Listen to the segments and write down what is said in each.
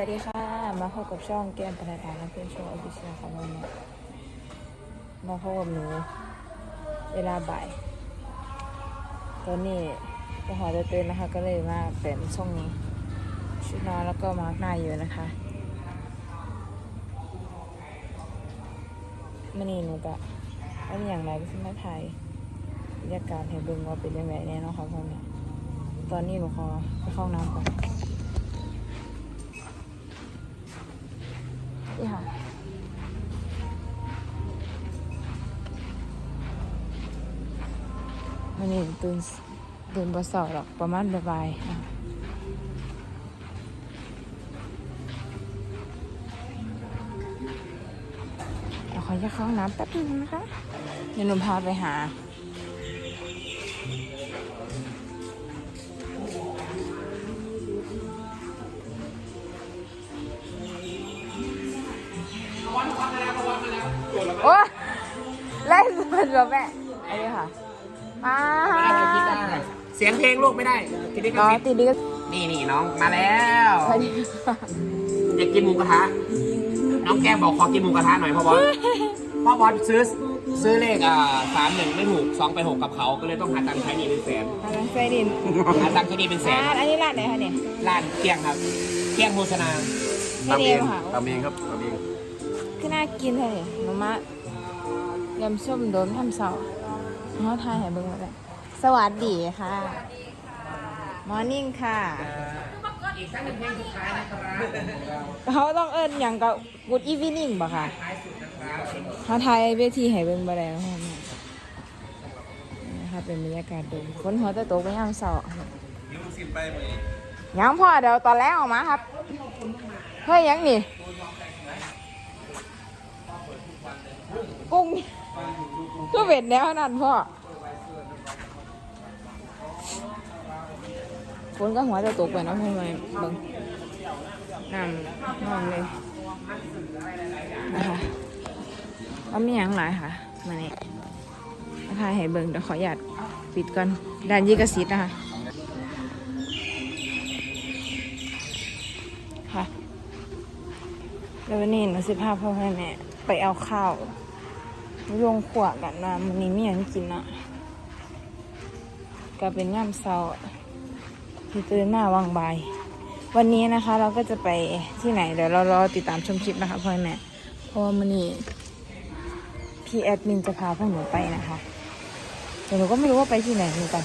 วัสดีค่ะ มาพบกับช่องแก้มปนัดดาและเพื่อนช่องออฟฟิชียลของเราเนี่ยมาพบกับหนูเวลาบ่าย ตอนนี้ก็หอจะตื่นนะคะ ก็เลยมาเป็นช่องนี้ ชุดนอนแล้วก็มาร์กหน้าอยู่นะคะมันนี่หนูก็ไม่มีอย่างไรก็ขึ้นมาถ่ายบรรยากาศให้เบิ่งว่าเป็นยังไงแน่เนอนค่ะพ่อแม่ตอนนี้หนูขอไปเข้าน้ำก่อน วันนี้ตื่นตื่นบ่สาหรอกประมาณบ่ายๆอะเดี๋ยขอจะเข้าห้องน้ำแป๊บนึงนะคะ เดี๋ยวหนูพาไปหาโอ้ไล่สุดแบบแม่ไอ้ค่ะ อ่าเสียงเพลงลูกไม่ได้ทีนี้ก็อ๋อปิดติดดิก็นี่นี่น้องมาแล้วสวัสดีค่ะอยากกินหมูกระทะน้องแก้มบอกขอกินหมูกระทะหน่อยพ่อบอสพ่อบอสซื้อซื้อเลขอ่าสามหนึ่งไม่ถูกสองไปหกกับเขาก็เลยต้องหาตังค์ใช้หนี่เป็นแสนร้านไฟดินหาตังค์ใช้หนี่เป็นแสนร้านอันนี้ร้านไหนคะเนี่ยร้านเที่ยงครับเที่ยงโฆษณาแค่นี้เองค่ะทำเองครับทำเองคือน่ากินเลยหนูมะยำส้มโดนทำเสา เขาทายให้เบิ่งมาเลยสวัสดีค่ะ มอร์นิ่งค่ะ อีกสักหนึ่งเพลงสุดท้ายนะครับเขาต้องเอิ้นอย่างกับ Good Evening บ่ค่ะเขาทายเวทีให้เบิ่งบ่ได้แล้วค่ะนี่นะคะเป็นบรรยากาศโดมฝนหัวจะตกไปยามเช้ายังพ่อเดี๋ยวตอนแรกออกมาครับ เฮ้ยยังนี่กุ้ง ก็เป็นแนวนั้นพ่อฝนก็หัวจะตกไปนะพ่อแม่เบิ่งน้ำน้ำเลยนะคะก็มีอย่างหลายค่ะมาเนี่ยนะคะให้เบิ่งเดี๋ยวขอหยาดปิดก่อนด้านยีกระสิทนะคะค่ะแล้ววันนี้หนูสิพาพ่อให้แม่ไปเอาข้าว ลงขวดกันนะมันนี้มีอย่างกินนะก็เป็นย่ำเช้าที่ตื่นมาวางใบวันนี้นะคะเราก็จะไปที่ไหนเดี๋ยวเรารอติดตามชมคลิปนะคะพ่อแม่เพราะมันนี่พี่แอดมินจะพาพวกหนูไปนะคะแต่หนูก็ไม่รู้ว่าไปที่ไหนเหมือนกัน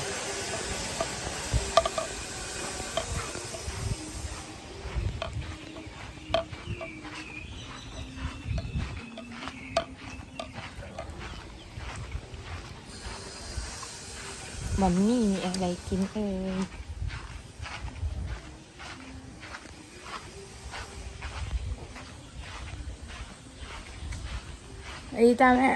มันนี่มีอะไรกินเอ่ยไอ้ตาแม่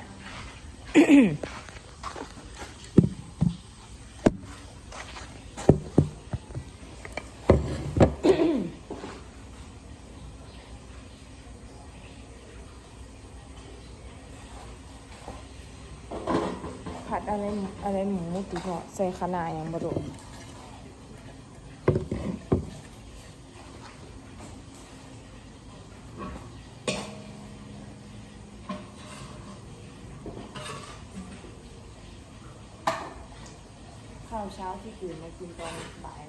อะไรอะไรหมูติพอใส่ขนาอย่างบรุข้าวเช้าที่ตื่นมากินตอนบ่าย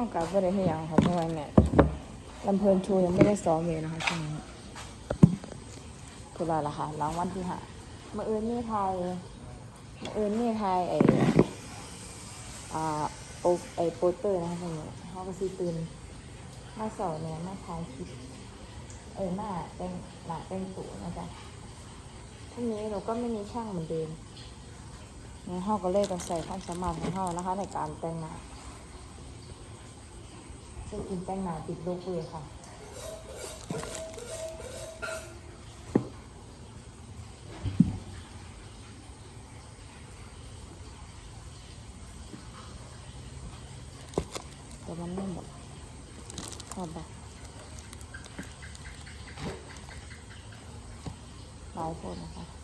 ข้าวกับไม่ได้ให้ยังค่ะเพราะว่าเนี่ยลำเพลินชว์ยังไม่ได้ซ้อมเลยนะคะช่วงนี้คืออะไรล่ะคะหลังวันที่ห้าเมื่อเอิญนี่ไทยเมื่อเอิญนี่ไทยไออ่าโปไอโปสเตอร์นะคะคุณเขาก็ซื้อตื่นมาสอนเนี่ยมาถ่ายคลิปเออมาแต่งหน้าแต่งตัวนะจ๊ะพรุ่งนี้เราก็ไม่มีช่างเหมือนเดิมงั้นเขาก็เลยต้องใส่ความสามารถของเขานะคะ ในการแต่งหน้า จะกินแป้งหนาติดลูกเลยค่ะแต่มันไม่หมดพอบบหลาคนนะคะ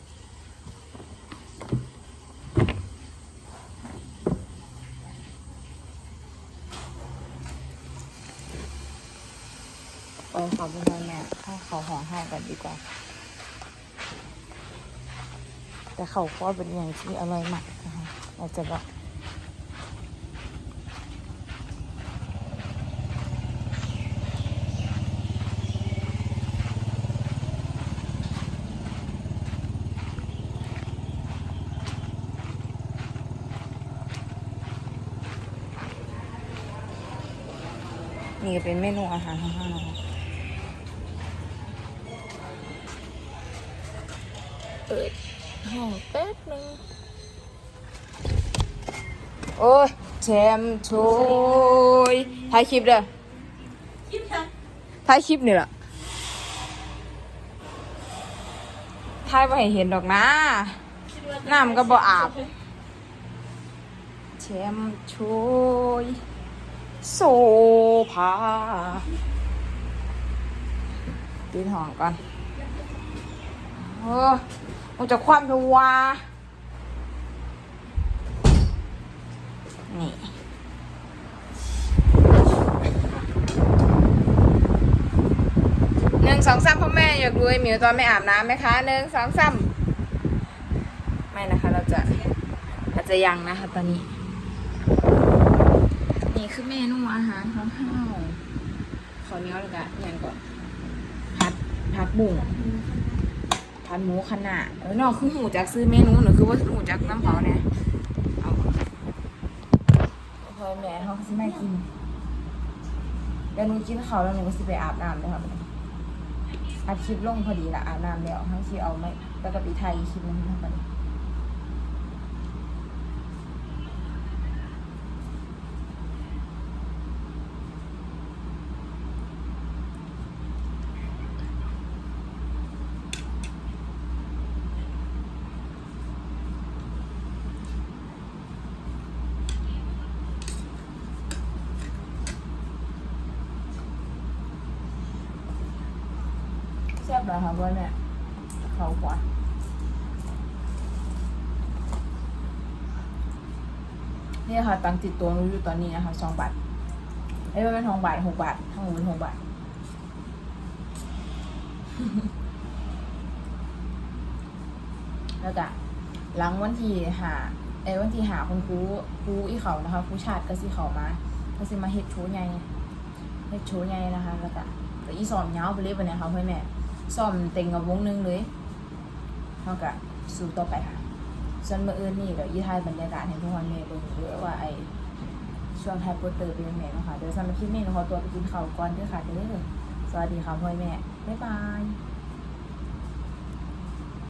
ขอเป็นแม่ให้เขาห่อให้กันดีกว่า แต่เขาก็เป็นอย่างที่อร่อยมากนะคะเราจะแบบนี่ก็เป็นเมนูอาหารของเรานะคะ ปิดห้องแป๊บนึง โอ้ยแชมโชยถ่ายคลิปเด้อถ่ายคลิปนี่แหละถ่ายไปให้เห็นดอกนะน้ำก็บ่อาบแชมโชยโซภาตีนหองก่อนเออ มันจะคว่ำทัวนี่หนึ่งสองสามพ่อแม่อยากดูไอ้หมิวตอนไม่อาบน้ำไหมคะหนึ่งสองสามไม่นะคะ เราจะเราจจะยังนะคะตอนนี้ นี่คือเมนูอาหารของข้าวขอเนี้ยเลยกะย่างก่อนผัดผัดบุ้ง นหมูขนาดเออน้องคือหูจักซื้อเมนูหนูคือว่าหูจักน้ำเผาเนี่ยเอาพอแม่เขาสิไม่กินเดี๋ยวหนูกินเขาวแล้วหนูก็สิไปอาบน้ำเลยค่ะอัดคลิปลงพอดีละอาบน้ำแล้วทั้งที่เอาไม่แล้วก็ปีไทยคลิปนึงทั้งหม ดแซ่บเหรอคะพ่อแม่เขากว่านี่ยค่ะ ตังติดตัวหนูอยู่ตอนนี้นะคะสองบาทไอ้ยมันเป็นทองบาทหกบาททั้งหมดเป็นหกบาทแล้วก็หลังวันที่หาไอ้วันที่หาคุณครูครูอีเขานะคะครูชาติก็สิเขามาก็สิมาเฮ็ดโชว์ใหญ่เฮ็ดโชว์ใหญ่นะคะ แล้วก็แต่อีสอมยาไปเลยปเนี่ยค่ะเพื่อนแม่ ซ้อมเต็งกับวงหนึงเลยเท่ากับสู้ต่อไปค่ะส่วนเมื่ออื่นนี่เดี๋ยวยี่ทายบรรยากาศให้ทุกคนเมย์เบิ่งด้วยว่าไอช่วงไทยโปรเตอร์เป็นยังไงนะคะเดี๋ยวสำหรับคลิปนี้หนูขอตัวไปกินข้าวก่อนด้วยค่ะเด้อสวัสดีค่ะพ่อแม่ บ๊ายบาย